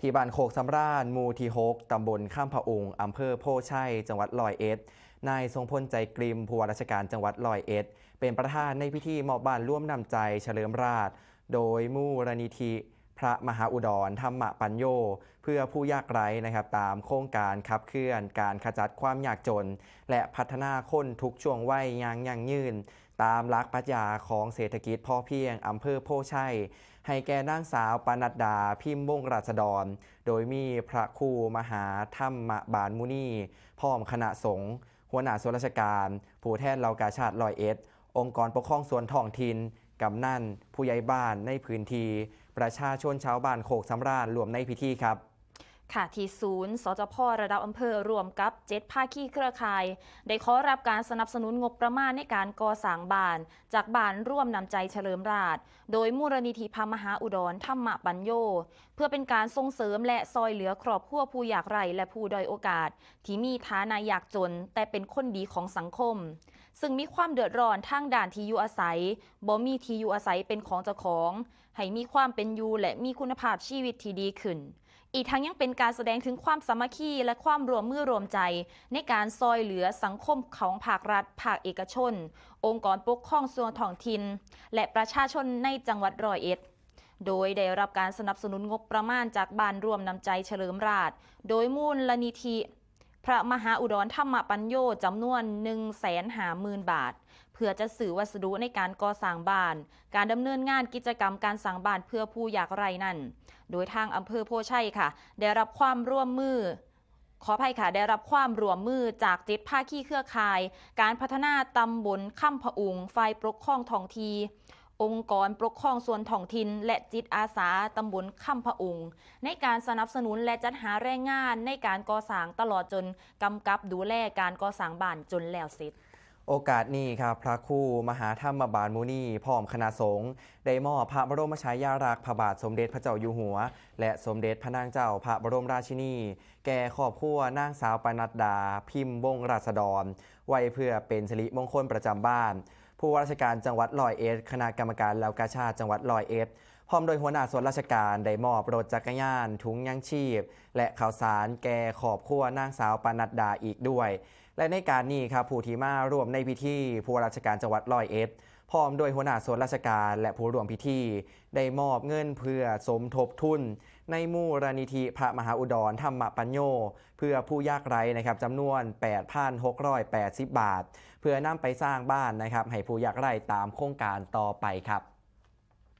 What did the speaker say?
ที่บ้านโคกสำราญมูที่หกตำบลข้ามพะองค์อำเภอโพชัย จังหวัดลอยเอ็ด นายทรงพลใจกริมผู้ว่าราชการจังหวัดลอยเอ็ด เป็นประธานในพิธีมอบบ้านร่วมนำใจเฉลิมราช โดยมูลนิธิพระมหาอุดรธรรมปัญโย เพื่อผู้ยากไร้นะครับตามโครงการขับเคลื่อน การขจัดความยากจน และพัฒนาคนทุกช่วงวัยอย่างยั่งยืน ตามหลักปรัชญาของเศรษฐกิจพ่อเพียงอำเภอโพชัย ให้แก่นางสาวปนัดดาพิมพ์วงราษฎร โดยมีพระครูมหาธรรมบาลมุนีพร้อมคณะสงฆ์หัวหน้าส่วนราชการ ผู้แทนเหล่ากาชาติลอยเอ็ด องค์กรปกครองส่วนท้องถิ่นกำนันผู้ใหญ่บ้านในพื้นที่ประชาชนชาวบ้านโคกสำราญรวมในพิธีครับ ค่ะที่ศูนย์สจพระดับอำเภอรวมกับเจ็ดภาคีเครือข่าย ได้ขอรับการสนับสนุนงบประมาณในการก่อสร้างบ้าน จากบ้านร่วมนำใจเฉลิมราช โดยมูลนิธิพระมหาอุดรธรรมปัญโย เพื่อเป็นการส่งเสริมและซอยเหลือครอบครัวผู้อยากไร้และผู้ด้อยโอกาส ที่มีฐานะยากจน แต่เป็นคนดีของสังคม ซึ่งมีความเดือดร้อนทางด้านที่อยู่อาศัยบ่มีที่อยู่อาศัยเป็นของเจ้าของ ให้มีความเป็นอยู่และมีคุณภาพชีวิตที่ดีขึ้น อีกทั้งยังเป็นการแสดงถึงความสามัคคีและความรวมมือรวมใจ ในการซอยเหลือสังคมของภาครัฐ ภาคเอกชน องค์กรปกครองส่วนท้องถิ่นและประชาชนในจังหวัดร้อยเอ็ดโดยได้รับการสนับสนุนงบประมาณจากบ้านรวมนำใจเฉลิมราช โดยมูลนิธิ พระมหาอุดรธรรมปัญโยจำนวน1 5 0 0 0 0 บาท เพื่อจะสื่อวัสดุในการก่อสร้างบ้าน การดำเนินงานกิจกรรมการสร้างบ้านเพื่อผู้อยากไรนั่น โดยทางอำเภอโพชัยค่ะ ได้รับความร่วมมือขออภัยค่ะ ได้รับความร่วมมือจากจ็ดภาคีเครือข่าย การพัฒนาตำบลข้ามพะอุงฝ่ายปกครองท้องที องค์กรปกครองส่วนท้องถิ่นและจิตอาสาตำบลข้ามพะอุงในการสนับสนุนและจัดหาแรงงานในการก่อสร้างตลอดจนกำกับดูแลการก่อสร้างบ้านจนแล้วเสร็จโอกาสนี้ครับพระครูมหาธรรมบาลมุนีพร้อมคณะสงฆ์ได้มอบพระบรมฉายาลักษณ์พระบาทสมเด็จพระเจ้าอยู่หัว และสมเด็จพระนางเจ้าพระบรมราชินี แก่ครอบครัวนางสาวปนัดดา พิมพ์วงราษฎรไว้เพื่อเป็นสิริมงคลประจำบ้าน ผู้ว่าราชการจังหวัดลอยเอ็ดคณะกรรมการแล้วกาชาติจังหวัดลอยเอ็ดพร้อมโดยหัวหน้าส่วนราชการได้มอบรถจักรยานถุงยังชีพ และข่าวสารแก่ขอบครัวนางสาวปนัดดาอีกด้วย และในการนี้ครับผู้ที่มาร่วมในพิธีผู้ว่าราชการจังหวัดร้อยเอ็ดพร้อมโดยหัวหน้าส่วนราชการและผู้ร่วมพิธี ได้มอบเงินเพื่อสมทบทุน ในมูลนิธิพระมหาอุดรธรรมปัญโยเพื่อผู้ยากไร้นะครับจำนวน 8,680 บาท เพื่อนำไปสร้างบ้านนะครับให้ผู้ยากไร้ตามโครงการต่อไปครับ